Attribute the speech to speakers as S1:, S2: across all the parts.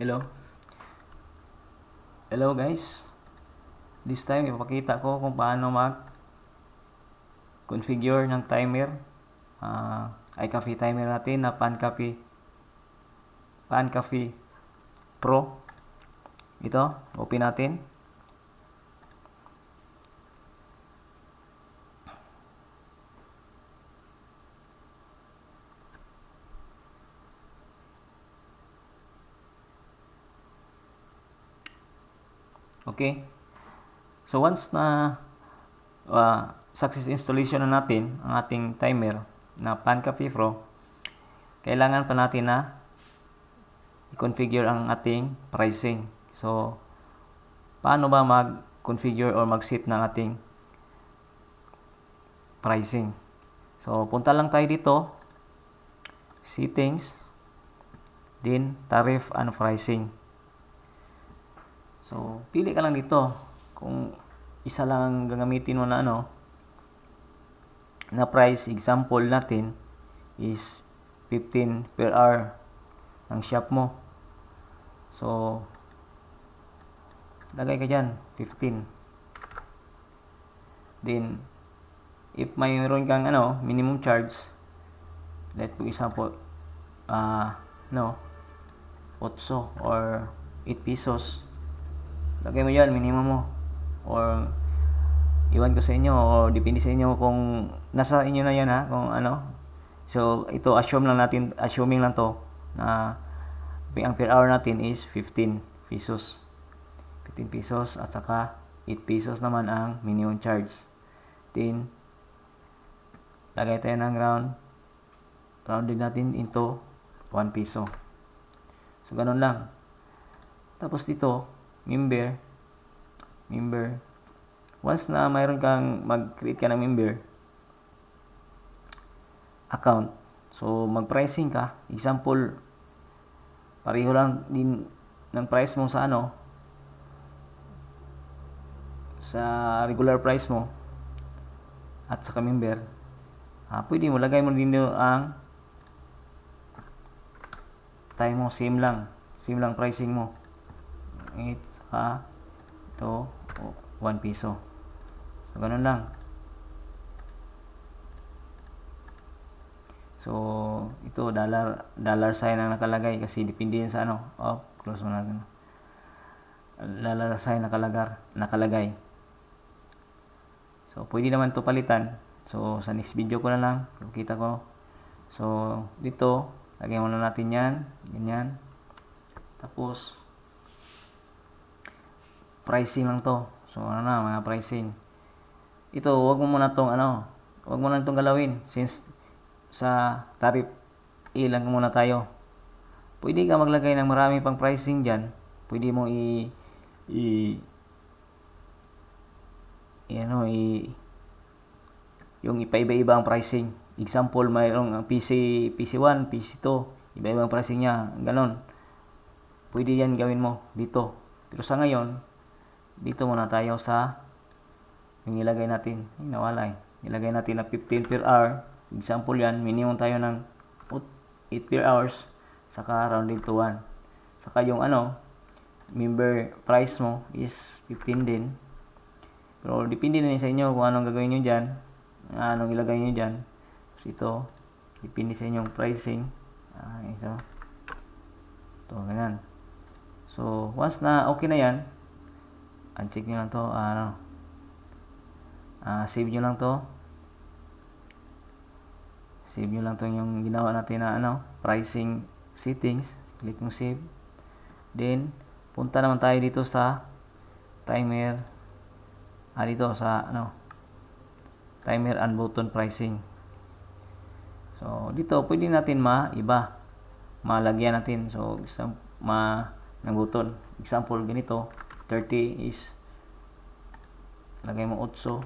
S1: Hello. Hello guys. This time ipapakita ko kung paano mag configure ng timer. Uh, iCoffee timer natin na PanCoffee PanCoffee Pro. Ito, open natin. Okay. So once na uh, success installation na natin ang ating timer na PanCafe Pro, kailangan pa natin na i-configure ang ating pricing. So, paano ba mag-configure or mag-set ng ating pricing? So, punta lang tayo dito, settings, then tariff and pricing. So, pili ka lang dito kung isa lang ang gagamitin mo na ano na price example natin is 15 per hour ng shop mo. So, lagay ka dyan, 15. Then, if mayroon kang ano, minimum charge, let for example, uh, no, 8 or 8 pesos, lagay mo yan, minimum mo. Or, iwan ko sa inyo, o depende sa inyo kung nasa inyo na yan ha, kung ano. So, ito, assume lang natin, assuming lang to, na ang per hour natin is 15 pesos. 15 pesos at saka 8 pesos naman ang minimum charge. Then, lagay tayo ng round, rounded natin into 1 peso. So, ganun lang. Tapos dito, member, member, once na mayroon kang mag-create ka ng member account, so mag-pricing ka, example, pareho lang din ng price mo sa ano, sa regular price mo, at sa member, ah, pwede mo, lagay mo din ang time mo, same lang, same lang pricing mo. 8 saka ito 1 piso. So ganun lang. So ito dollar dollar sign ang nakalagay kasi depende yan sa ano. Oh close mo natin. Dollar sign nakalagar nakalagay. So pwede naman to palitan. So sa next video ko na lang kita ko. So dito lagyan muna natin yan ganyan. Tapos pricing lang to. So ano na, mga pricing. Ito, wag mo muna tong ano, wag mo na itong galawin since sa tariff A lang muna tayo. Pwede ka maglagay ng marami pang pricing diyan. Pwede mo i i, i ano, i yung ipaiba-iba ang pricing. Example, mayroong PC PC1, PC2, iba-iba ang pricing niya, ganon. Pwede yan gawin mo dito. Pero sa ngayon, dito muna tayo sa yung ilagay natin. Ay nawala eh ilagay natin na 15 per hour. Example yan minimum tayo ng 8 per hours saka rounded to 1 saka yung ano member price mo is 15 din. Pero depende na sa inyo kung anong gagawin nyo dyan anong ilagay nyo dyan. So ito depende sa inyong pricing. Ah, so ito ganyan. So once na okay na yan uncheck nyo lang to ano uh, save nyo lang to. Save nyo lang to yung ginawa natin na ano pricing settings. Click mo save. Then punta naman tayo dito sa timer. Ah dito sa ano timer and button pricing. So dito pwede natin ma-iba. Malagyan natin. So isang ma ng button. Example ganito 30 is lagay mo 8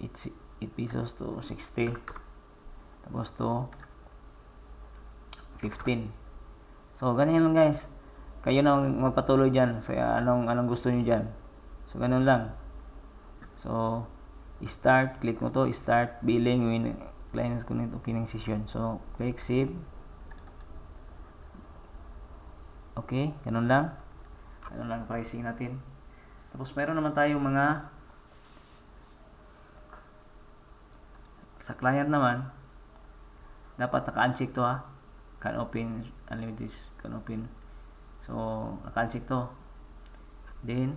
S1: 8, 8 pesos to 60 tapos to 15 so ganyan lang guys. Kayo na magpatuloy dyan sa anong, anong gusto nyo dyan. So ganun lang. So start. Click mo to. Start billing when clients connect opening session. So click save. Okay, ganun lang. Ganun lang ang pricing natin. Tapos meron naman tayong mga sa client naman dapat naka-uncheck to ha. Can open unlimited can open. So, naka-uncheck to. Then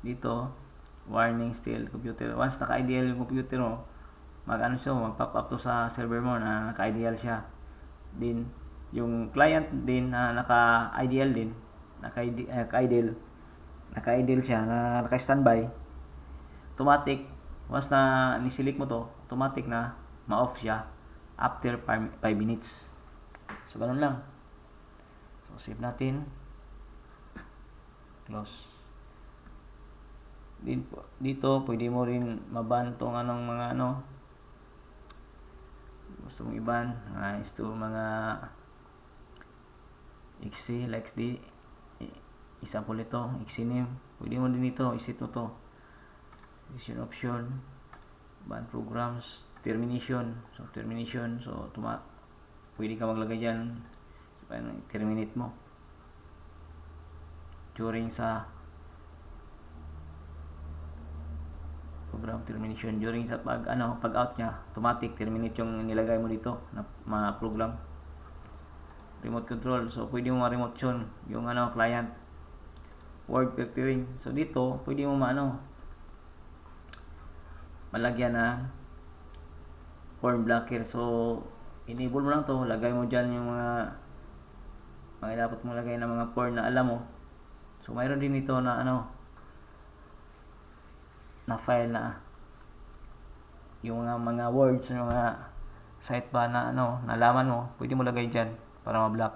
S1: dito warning still computer once naka-ideal yung computer mo mag ano siya mag-pop up to sa server mo na naka-ideal siya din yung client din na naka-ideal din naka-ideal naka-ideal siya na naka-standby automatic once na ni-select mo to automatic na ma-off siya after 5 minutes. So ganun lang. So save natin. Close. Din dito pwede mo rin maban tong anong mga ano. Gusto mong iban uh, is to mga XC like di example ito XC name pwede mo din ito isit mo to. Decision option ban programs termination. So termination so tuma pwede ka maglagay dyan. Terminate mo. During sa program termination during sa pag ano pag out niya automatic terminate yung nilagay mo dito na ma program remote control. So pwede mo ma-remote yun yung ano client. Word filtering so dito pwede mo maano malagyan na form blocker. So enable mo lang to. Lagay mo dyan yung mga mga dapat mo lagay na mga porn na alam mo. So mayroon din ito na ano na file na yung mga mga words yung mga site ba na ano nalaman mo pwede mo lagay diyan para ma-block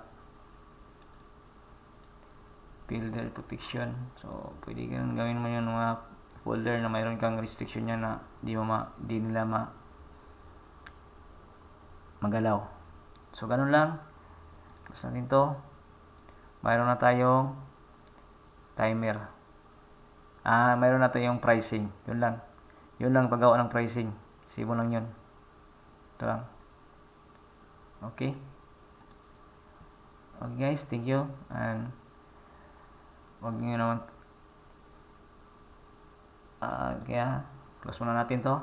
S1: filter protection so pwede kang gawin mo yung mga folder na mayroon kang restriction niya na di mo ma, di nila ma magalaw so ganun lang tapos natin to mayroon na tayong timer Ah, mayroon na tayong pricing. Yun lang. Yun lang paggawa ng pricing. Sibo lang yun. Ito lang. Okay. Okay guys, thank you. And wag niyo naman uh, kaya close muna natin to.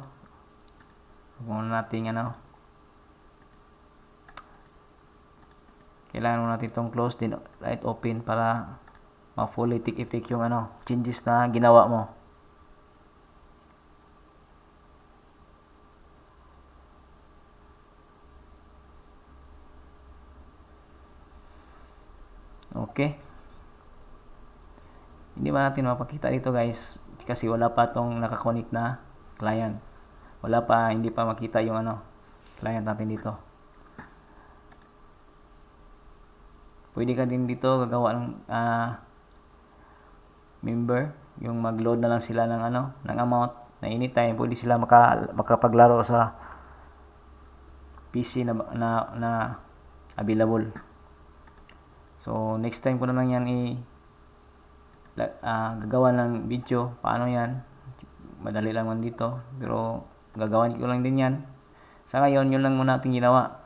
S1: Huwag muna natin ano. Kailangan muna natin itong close din right open para ma-fully take effect yung ano, changes na ginawa mo. Okay. Hindi ba natin mapakita dito guys kasi wala pa tong nakakonect na client. Wala pa, hindi pa makita yung ano, client natin dito. Pwede ka din dito gagawa ng uh, member, yung mag-load na lang sila ng ano, ng amount na anytime pwede sila maka, makapaglaro sa PC na, na, na available. So, next time ko na lang yan i uh, gagawa ng video. Paano yan? Madali lang man dito. Pero, gagawan ko lang din yan. Sa ngayon, yun lang muna natin ginawa.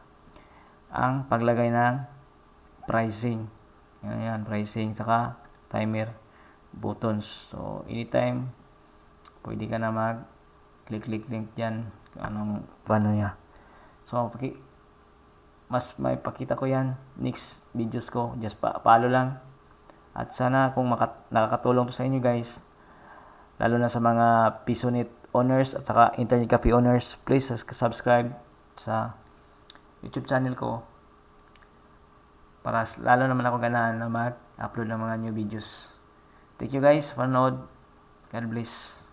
S1: Ang paglagay ng pricing. Yan, yan pricing. Saka, timer buttons. So, anytime, pwede ka na mag click-click link dyan anong paano niya. So, paki mas may pakita ko yan next videos ko. Just pa follow lang. At sana kung makat nakakatulong to sa inyo guys, lalo na sa mga Pisonet owners at saka Internet Cafe owners, please subscribe sa YouTube channel ko para lalo naman ako ganahan na mag-upload ng mga new videos. Thank you guys nod. God bless.